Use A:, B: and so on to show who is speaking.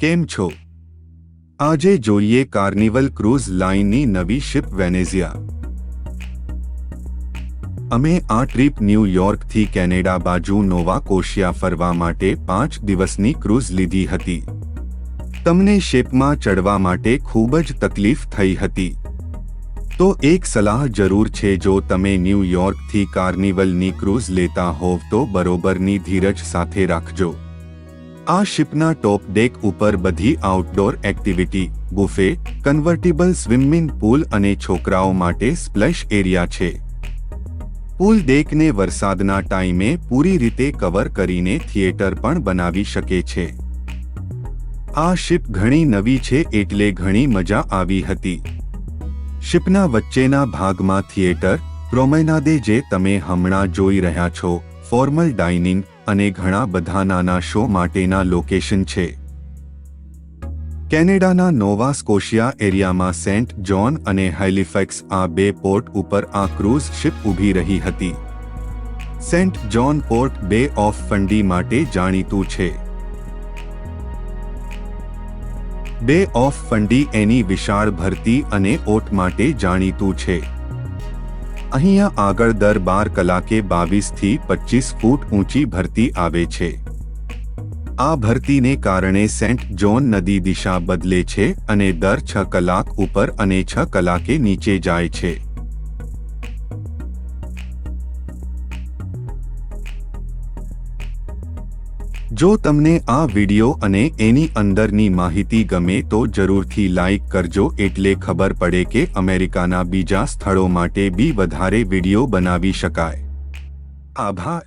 A: કેમ છો? આજે જોઈએ કાર્નિવલ ક્રૂઝ લાઇનની નવી શિપ વેનેઝિયા. અમે આ ટ્રીપ ન્યૂયોર્કથી કેનેડા બાજુ નોવા કોશિયા ફરવા માટે પાંચ દિવસની ક્રૂઝ લીધી હતી. તમને શેપમાં ચડવા માટે ખૂબ જ તકલીફ થઈ હતી. તો એક સલાહ જરૂર છે જો તમે ન્યૂયોર્કથી કાર્નિવલની ક્રૂઝ લેતા હોવ તો બરોબરની ધીરજ સાથે રાખજો. આ શિપના ટોપ ડેક ઉપર બધી outdoor activity buffet convertible swimming pool અને છોકરાઓ માટે સ્પ્લેશ એરિયા છે. પૂલ ડેકને વરસાદના ટાઈમે પૂરી રીતે કવર કરીને થિયેટર પણ બનાવી શકે છે. આ શિપ ઘણી નવી છે એટલે ઘણી મજા આવી હતી. શિપના વચ્ચેના ભાગમાં થિયેટર, પ્રોમેનાદે જે તમે હમણાં જોઈ રહ્યા છો, ફોર્મલ ડાઇનિંગ અને ઘણા બધા નાના શો માટેના લોકેશન છે. કેનેડાના નોવા સ્કોશિયા એરિયામાં સેન્ટ જ્હોન અને હેલિફેક્સ આ બે પોર્ટ ઉપર આ ક્રૂઝ શિપ ઊભી રહી હતી. Saint John port bay of Fundy માટે જાણીતું છે. બે ઓફ ફંડી એની વિશાળ ભરતી અને ઓટ માટે જાણીતું છે. અહીંયા આગળ દર બાર કલાકે બાવીસથી પચીસ ફૂટ ઊંચી ભરતી આવે છે. આ ભરતીને કારણે સેન્ટ જોન નદી દિશા બદલે છે અને દર છ કલાક ઉપર અને છ કલાકે નીચે જાય છે. જો તમને આ વિડિયો અને એની અંદરની માહિતી ગમે તો જરૂરથી લાઈક કરજો એટલે ખબર પડે કે અમેરિકાના બીજા સ્થળો માટે બી વધારે વિડિયો બનાવી શકાય. આભાર.